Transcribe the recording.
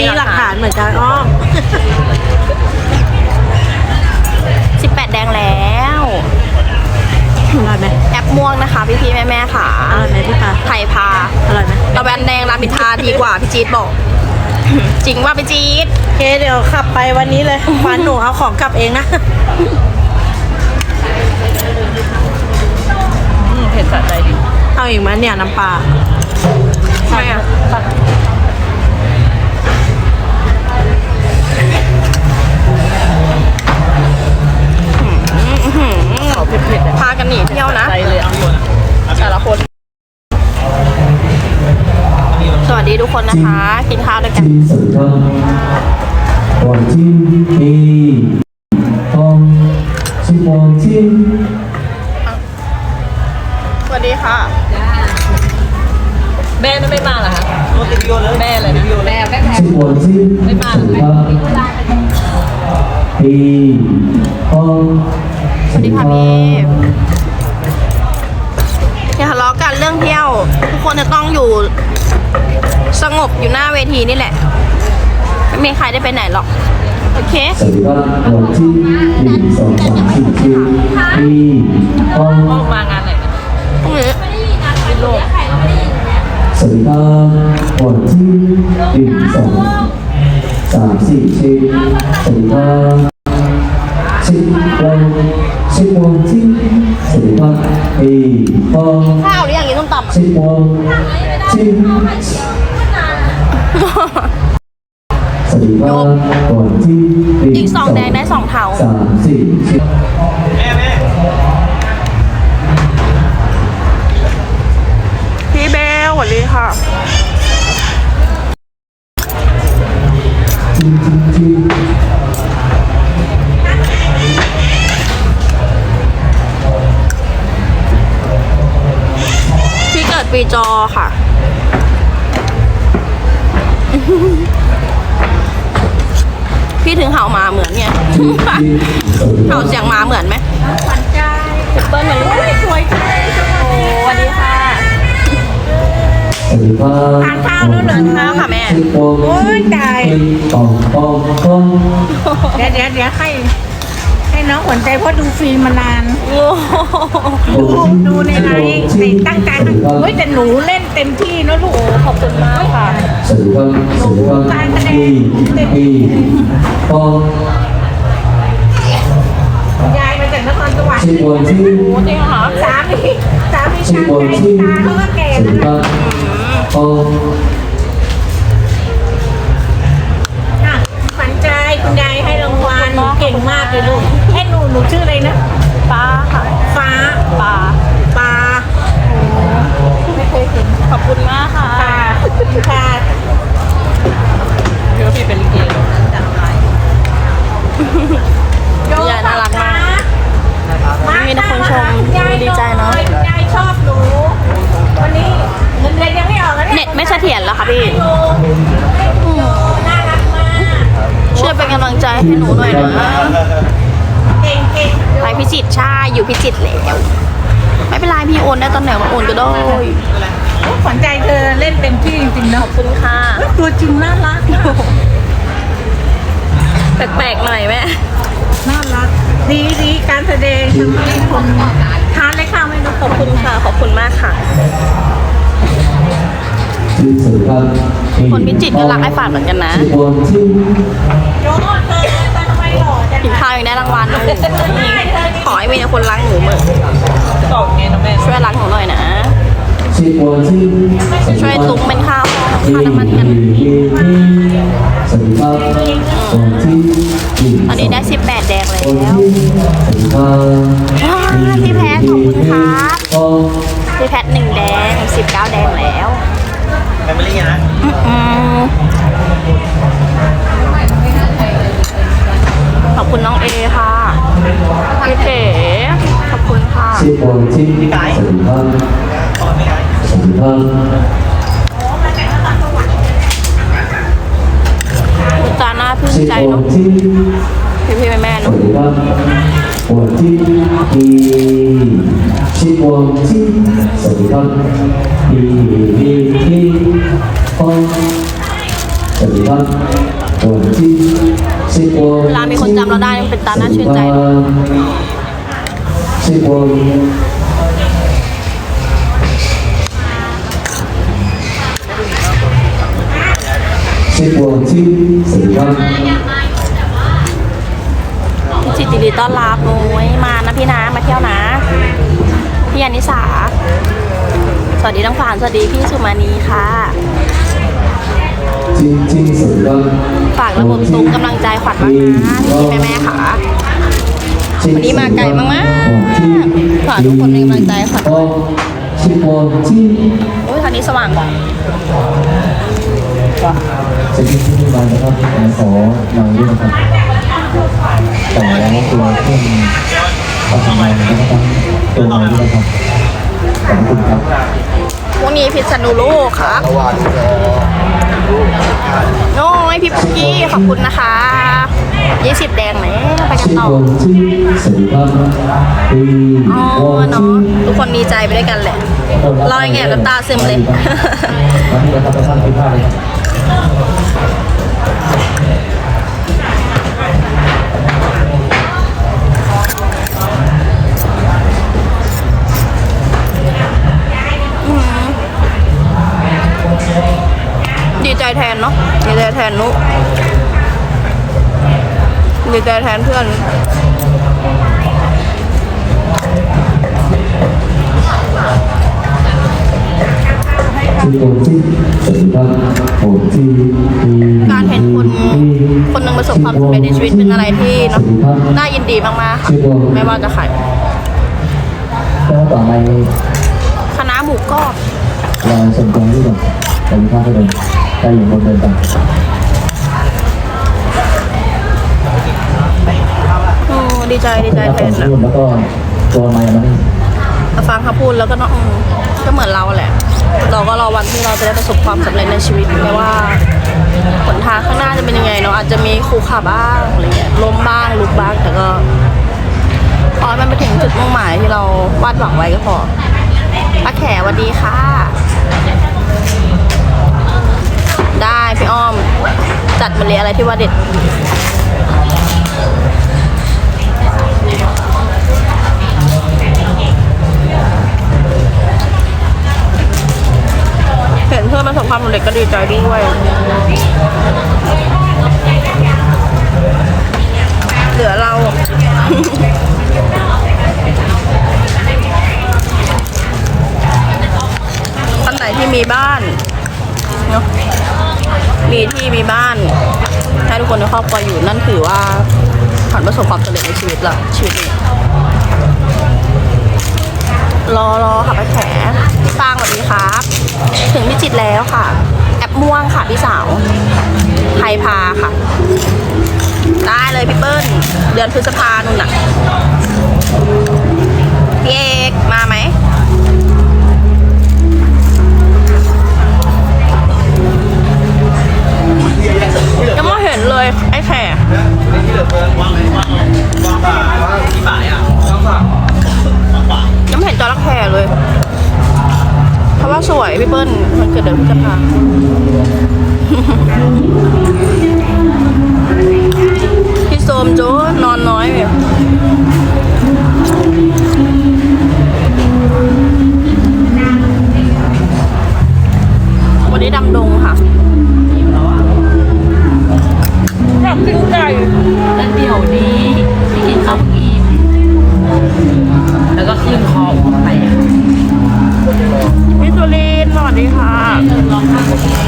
มีหลักฐานเหมือนกันอ้อ18แดงแล้วอร่อยไหมแอปม่วงนะคะพี่พี่ๆแม่แม่ๆค่ะอร่อยไหมพี่ปาไทยพาอร่อยไหมตะแวนแดงรามอินทราดีกว่าพี่จี๊ดบอก จริงว่าพี่จี๊ดโอเคเดี๋ยวขับไปวันนี้เลยฟันหนูเอาของกลับเองนะเผ็ดสะใจดีเอาอีกไหมเนี่ยน้ำปลาทำไมอะ คะ กินข้าวด้วยกันก่อนที่มีทองชิมองชิมสวัสดีค่ะแม่ไม่มาเหรอคะรถติดโยนเลยแม่เลยนะแม่แม่แพ้ชิมองชิมไม่มาเหรอปีทองสวัสดีค่ะพี่อย่าทะเลาะกันเรื่องเที่ยว ทุกคนจะต้องอยู่ สงบอยู่หน้าเวทีนี่แหละ ไม่มีใครได้ไปไหนหรอก โอเคสวัสดีครับวันที่หนึ่งสองสามสี่ที่ที่ห้องมางานอะไรกันพรุ่งนี้ไม่โลกสวัสดีครับวันที่หนึ่งสองสามสี่ที่สวัสดีครับชิมวันชิมวันที่สวัสดีครับอีห้องข้าวหรืออย่างนี้ต้องตอบชิมวันชิม ดูอีกสองแดงได้สองเทาาพี่เบลหวัดดีค่ะพี่เกิดปีจอค่ะี่ถึงเห่ามาเหมือนเนี่ยเห่าเสียงมาเหมือนไหมขวัญใจเปิ้ลเหมือนลูกสวยจังโอ้สวัสดีค่ะทานข้าวนู่นเหรอข้าวค่ะแม่ โอ้ยตายเดี๋ยวเดี๋ยวเดี๋ยวใคร น้องขวัญใจเพราะดูฟรีมานานดูดูในไลน์สิตั้งใจเฮ้ยแต่หนูเล่นเต็มที่นะลูกขอบคุณมากค่ะสื่อว่าสื่อว่าที่ที่องยายมาจากนครสวรรค์ที่โอ้จริงเหรอสามีสามีชางใจตาเขาก็แก่แล้วนะองขวัญใจคุณยายให้รางวัลเก่งมากเลยลูก หนูหนูชื่ออะไรนะป้าค่ะฟ้าป้าปลาไม่เคยเห็นขอบคุณมากค่ะปลาค่ะเดี๋ยวพี่เป็นลิเกเหรอยายน่ารักมากมีแต่คนชมยายดีใจเนอะยายชอบหนูวันนี้เงินเดือนยังไม่ออกนะเน็ตไม่เสถียรแล้วค่ะพี่น่ารักมากช่วยเป็นกำลังใจให้หนูหน่อยนะเก่งเก่งไป พิจิตใช่อยู่พิจิตแล้วไม่เป็นไรพี่โอนนะตอนไหนมาโอนก็ได้ขวัญใจเธอเล่นเป็นพี่จริงๆนะขอบคุณค่ะตัวจริงน่ารักแปลกๆหน่อยแม่น่ารักดีดีการแสดงทำให้คนทานเลยค่ะไม่ต้องขอบคุณค่ะขอบคุณมากค่ะคนพิจิตก็รักไอ้ฝาดเหมือนกันนะ มีแต่คนล้างหนูมึงตอบไงนะแม่ช่วยล้างหนูหน่อยนะ ช่วยตุ้มเป็นข้าวค่าน้ำมันกันตอนนี้ได้ 18 แดงเลยแล้วว้าพี่แพทขอบคุณครับพี่แพทหนึ่งแดง 19 แดงแล้วแฟมิลี่นะขอบคุณน้องเอค่ะ พี่เต๋ขอบคุณค่ะชื่อบอที่สวัดีครัสวัดีครัจาน่าพึ่งชื่อใจเนาะพี่พี่แม่แม่เนาะวัสดีครับบอลที่ดี เวลามีคนจำเราได้มันเป็นตาน่าชื่นใจเนอะสิบวันสิบวันที่สวัสดีครับจิตยินดีต้อนรับโอ้ยมานะพี่นะมาเที่ยวนะ พี่ยานิสา สวัสดีทั้งฝานสวัสดีพี่สุมานีค่ะ ฝากระบบซุ้มกำลังใจขวัญบ้างนะพี่แม่แม่ๆค่ะ วันนี้มาไกลมากๆฝากทุกคนเป็นกำลังใจค่ะสิบวันที่โอ้ยคันนี้สว่างกว่าจะที่ที่มานะครับขอมาด้วยนะครับแต่แล้วตัวเครื่องเอาทำไมนะครับตัวมาด้วยนะครับขอบคุณครับ พรุ่งนี้พิษณุโลกครับโอ้ยพี่ปุ๊กกี้ขอบคุณนะคะยี่สิบแดงไหมไปกันต่ออ๋อเนาะทุกคนมีใจไปด้วยกันแหละ เรายังไงน้ำตาซึมเลย ใจแทนนุดีใจแทนเพื่อนการเห็นคนคนหนึ่งประสบความสำเร็จในชีวิตเป็นอะไรที่เนาะน่ายินดีมากๆค่ะไม่ว่าจะใครต่อไปคณะหมูกรอบเราส่งตรงนี้ก่อนสวัสดีครับทุกคน ได้อยู่บนเดินไปโอ้ดีใจดีใจแทนนะแล้วก็ตัวไม้มันฟังเขาพูดแล้วก็นาะอืมก็เหมือนเราแหละ เราก็รอวันที่เราจะได้ประสบความสำเร็จในชีวิตไม่ว่าผลทางข้างหน้าจะเป็นยังไงเนาะอาจจะมีขู่ขาบ้างอะไรเงี้ยล้มบ้างลุกบ้างแต่ก็ขอมันไปถึงจุดมุ่งหมายที่เราวาดหวังไว้ก็พอป้าแขสวัสดีค่ะ ได้ พี่อ้อม จัดมาเลยอะไรที่ว่าเด็ดเห็นเพื่อนประสบความสำเร็จก็ดีใจด้วยเหลือเราท่านไหนที่มีบ้าน มีที่มีบ้าน ให้ทุกคนในครอบครัวอยู่นั่นถือว่าผ่านประสบความสำเร็จในชีวิตละชีวิตนี้รอรอค่ะไปแขพี่ปางสวัสดีครับ ถึงพิจิตแล้วค่ะ แอปม่วงค่ะพี่สาวไทยพาค่ะ ได้เลยพี่เปิ้ล เดือนพฤษภานุ่นน่ะ ยพี่เปิ้ลมันเกิดเดือนพฤษภาพี่โสมโจนอนน้อยแบบวันนี้ดำดงค่ะอยากกินไก่แต้วเดี๋ยวนี้ไม่กินข้าวอิ่มแล้วก็ขึ้นคอไป พี่สุรินทร์สวัสดีค่ะ